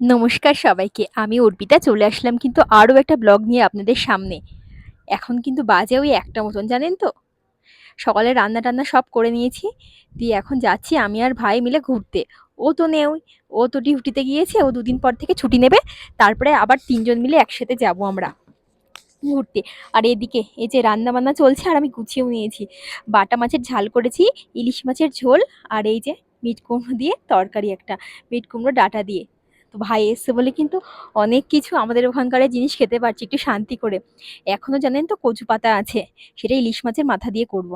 নমস্কার সবাইকে, আমি অর্পিতা, চলে আসলাম কিন্তু আরও একটা ব্লগ নিয়ে আপনাদের সামনে। এখন কিন্তু বাজে ওই একটা মতন, জানেন তো? সকালে রান্না টান্না সব করে নিয়েছি, দিয়ে এখন যাচ্ছি আমি আর ভাই মিলে ঘুরতে। ও তো নেই, ও তো ডিউটিতে গিয়েছে, ও দুদিন পর থেকে ছুটি নেবে, তারপরে আবার তিনজন মিলে একসাথে যাব আমরা ঘুরতে। আর এদিকে এই যে রান্না বান্না চলছে, আর আমি গুছিয়েও নিয়েছি। বাটা মাছের ঝাল করেছি, ইলিশ মাছের ঝোল, আর এই যে মিট কুমড়ো দিয়ে তরকারি একটা, মিট কুমড়ো ডাটা দিয়ে। তো ভাই এসছে বলে কিন্তু অনেক কিছু আমাদের ওখানকারের জিনিস খেতে পারছি, একটু শান্তি করে। এখনও জানেন তো কচু পাতা আছে সেটা ইলিশ মাছের মাথা দিয়ে করব।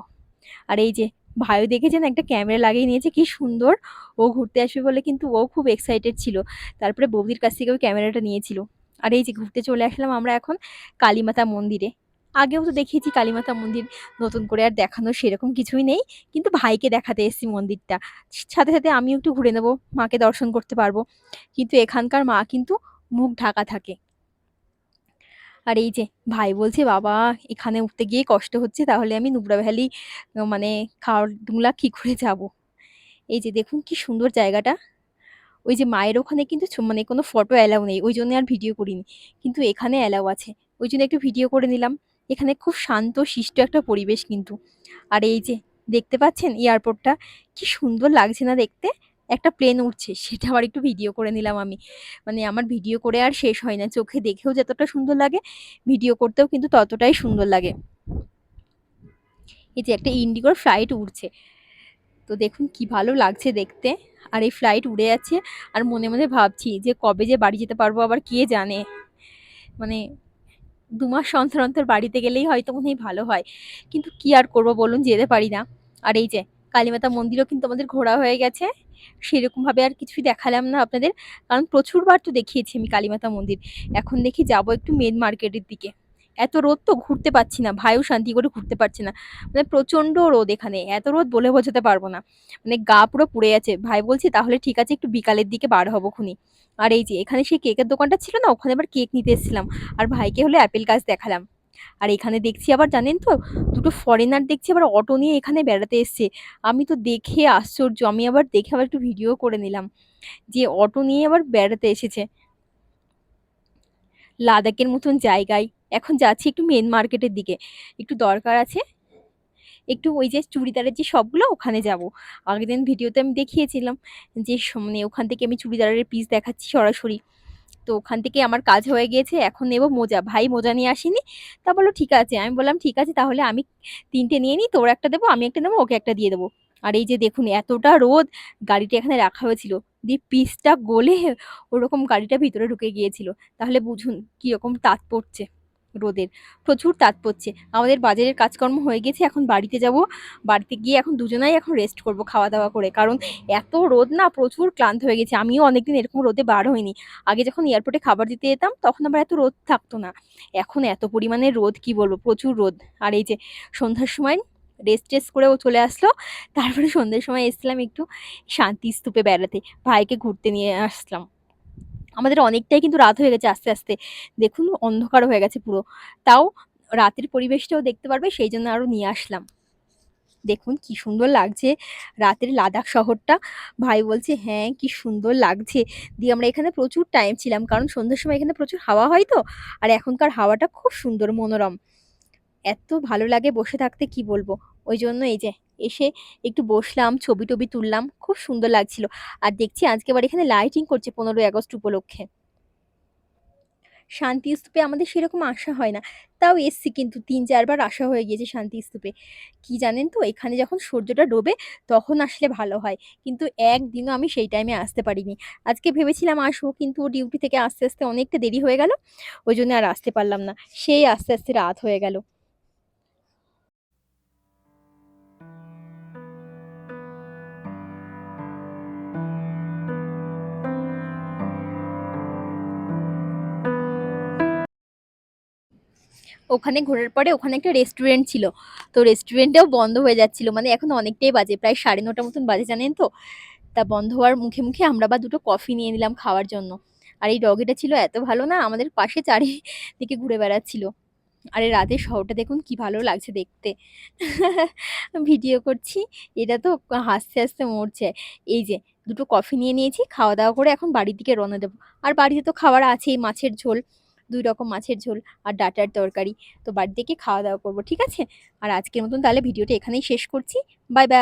আর এই যে ভাইও দেখেছেন একটা ক্যামেরা লাগিয়ে নিয়েছে, কি সুন্দর, ও ঘুরতে আসবে বলে কিন্তু ও খুব এক্সাইটেড ছিল। তারপরে বৌদির কাছ থেকে ওই ক্যামেরাটা নিয়েছিল। আর এই যে ঘুরতে চলে আসলাম আমরা এখন কালীমাতা মন্দিরে। আগেও তো দেখিয়েছি কালীমাতা মন্দির নতুন করে আর দেখানোর সেরকম কিছুই নেই। কিন্তু ভাইকে দেখাতে এসেছি মন্দিরটা। সাথে সাথে আমিও একটু ঘুরে নেব, মাকে দর্শন করতে পারব। কিন্তু এখানকার মা কিন্তু মুখ ঢাকা থাকে। আর এই যে ভাই বলছে, বাবা, এখানে উঠতে গিয়ে কষ্ট হচ্ছে, তাহলে আমি নুবরা ভ্যালি মানে খাওয়ার ডুংলা কী করে যাব? এই যে দেখুন কি সুন্দর জায়গাটা। ওই যে মায়ের ওখানে কিন্তু মানে কোনো ফটো অ্যালাউ নেই, ওই জন্য আর ভিডিও করিনি। কিন্তু এখানে অ্যালাউ আছে। ওই জন্য একটু ভিডিও করে নিলাম। এখানে খুব শান্ত শিষ্ট একটা পরিবেশ কিন্তু। আর এই যে দেখতে পাচ্ছেন এয়ারপোর্টটা, কি সুন্দর লাগছে না দেখতে? একটা প্লেন উঠছে, সেটা আবার একটু ভিডিও করে নিলাম আমি। মানে আমার ভিডিও করে আর শেষ হয় না, চোখে দেখেও যতটা সুন্দর লাগে ভিডিও করতেও কিন্তু ততটাই সুন্দর লাগে। এই যে একটা ইন্ডিগোর ফ্লাইট উড়ছে তো দেখুন কি ভালো লাগছে দেখতে। আর এই ফ্লাইট উড়ে যাচ্ছে, আর মনে মনে ভাবছি যে কবে যে বাড়ি যেতে পারব, আবার কে জানে? মানে দু মাস অন্তর অন্তর বাড়িতে গেলেই হয়তো মনে হয় ভালো হয়। কিন্তু কি আর করব বলুন, যেতে পারি না। আর এই যে, কালীমাতা মন্দিরও কিন্তু আমাদের ঘোরা হয়ে গেছে। সেরকমভাবে আর কিছুই দেখালাম না আপনাদের। কারণ প্রচুরবার তো দেখিয়েছি আমি কালীমাতা মন্দির। এখন দেখি যাব একটু মেন মার্কেটের দিকে। এত রোদ তো ঘুরতে পারছি না ভাইও শান্তি করে ঘুরতে পারছে না। মানে প্রচণ্ড রোদ এখানে, এত রোদ বলে বোঝাতে পারব না। মানে গা পুরো পুড়ে আছে ভাই বলছি, তাহলে ঠিক আছে, একটু বিকালের দিকে বার হব খুনি। আর এই যে, এখানে সেই কেকের দোকানটা ছিল না, ওখানে আবার কেক নিতে এসেছিলাম। আর ভাইকে হলে অ্যাপেল গাছ দেখালাম। আর এখানে দেখছি আবার, জানেন তো, দুটো ফরেনার দেখছি আবার অটো নিয়ে এখানে বেড়াতে এসছে। আমি তো দেখে আশ্চর্য, আমি আবার দেখে আবার একটু ভিডিও করে নিলাম। যে অটো নিয়ে আবার বেড়াতে এসেছে। লাদাখের মতন জায়গায়। এখন যাচ্ছি একটু মেন মার্কেটের দিকে। একটু দরকার আছে। একটু ওই যে চুড়িদারের যে সবগুলো ওখানে যাব। আগের দিন ভিডিওতে আমি দেখিয়েছিলাম যে মানে ওখান থেকে আমি চুড়িদারের পিস দেখাচ্ছি সরাসরি। তো ওখান থেকে আমার কাজ হয়ে গিয়েছে, এখন নেব মোজা। ভাই মোজা নিয়ে আসেনি। তা বলল, ঠিক আছে। আমি বললাম, ঠিক আছে, তাহলে আমি তিনটে নিয়ে নিই তোর একটা দেবো, আমি একটা নেব, ওকে একটা দিয়ে দেবো। আর এই যে দেখুন, এতটা রোদ গাড়িটা এখানে রাখা হয়েছিল। দিয়ে পিসটা গলে ওরকম গাড়িটা ভিতরে ঢুকে গিয়েছিল। তাহলে বুঝুন কীরকম তাপ পড়ছে। রোদের। প্রচুর তাপ পড়ছে। আমাদের বাজারের কাজকর্ম হয়ে গেছে, এখন বাড়িতে যাব। বাড়িতে গিয়ে এখন দুজনাই এখন রেস্ট করব খাওয়া দাওয়া করে। কারণ এত রোদ না, প্রচুর ক্লান্ত হয়ে গেছে। আমিও অনেকদিন এরকম রোদে বার হইনি। আগে যখন এয়ারপোর্টে খাবার দিতে যেতাম, তখন আবার এত রোদ থাকতো না। এখন এত পরিমাণে রোদ, কি বলব? প্রচুর রোদ। আর এই যে সন্ধ্যার সময় রেস্ট টেস্ট করেও চলে আসলো। তারপরে সন্ধ্যের সময় এসেছিলাম একটু শান্তি স্তূপে বেড়াতে। ভাইকে ঘুরতে নিয়ে আসলাম। আমাদের অনেকটাই কিন্তু রাত হয়ে গেছে আস্তে আস্তে। দেখুন, অন্ধকার হয়ে গেছে পুরো। তাও রাতের পরিবেশটাও দেখতে পারবে, সেই জন্য আরও নিয়ে আসলাম। দেখুন, কি সুন্দর লাগছে রাতের লাদাখ শহরটা। ভাই বলছে হ্যাঁ কি সুন্দর লাগছে। দিয়ে আমরা এখানে প্রচুর টাইম ছিলাম, কারণ সন্ধ্যের সময় এখানে প্রচুর হাওয়া হয় তো। আর এখনকার হাওয়াটা খুব সুন্দর, মনোরম। এত ভালো লাগে বসে থাকতে, কি বলব? ওই জন্য এই যে এসে একটু বসলাম, ছবি টবি তুললাম, খুব সুন্দর লাগছিল। আর দেখছি আজকে আবার এখানে লাইটিং করছে পনেরোই আগস্ট উপলক্ষে। শান্তি স্তূপে আমাদের সেরকম আসা হয় না। তাও এসছি কিন্তু তিন চারবার আসা হয়ে গিয়েছে শান্তি স্তূপে। কি জানেন তো, এখানে যখন সূর্যটা ডোবে তখন আসলে ভালো হয়। কিন্তু একদিনও আমি সেই টাইমে আসতে পারিনি। আজকে ভেবেছিলাম আসব, কিন্তু ডিউটি থেকে আস্তে আস্তে অনেকটা দেরি হয়ে গেল। ওই জন্য আর আসতে পারলাম না। সেই আস্তে আস্তে রাত হয়ে গেল। ওখানে ঘোরার পরে ওখানে একটা রেস্টুরেন্ট ছিল। তো রেস্টুরেন্টটাও বন্ধ হয়ে যাচ্ছিল। মানে এখন অনেকটাই বাজে, প্রায় সাড়ে নটা মতন বাজে, জানেন তো? তা বন্ধ হওয়ার মুখে মুখে আমরা বা দুটো কফি নিয়ে নিলাম খাওয়ার জন্য। আর এই ডগিটা ছিল এত ভালো না, আমাদের পাশে চারিদিকে ঘুরে বেড়াচ্ছিল। আরে রাতের শহরটা দেখুন কি ভালো লাগছে দেখতে। ভিডিও করছি, এটা তো হাসতে হাসতে মরছে। এই যে, দুটো কফি নিয়ে নিয়েছি, খাওয়া দাওয়া করে এখন বাড়ির দিকে রওনা দেবো। আর বাড়িতে তো খাবার আছেই, মাছের ঝোল। দুই রকম মাছের ঝোল আর ডাটার তরকারি। তো বাড়ি থেকে খাওয়া দাওয়া করব, ঠিক আছে? আর আজকের মতন তাহলে ভিডিওটা এখানেই শেষ করছি। Bye bye!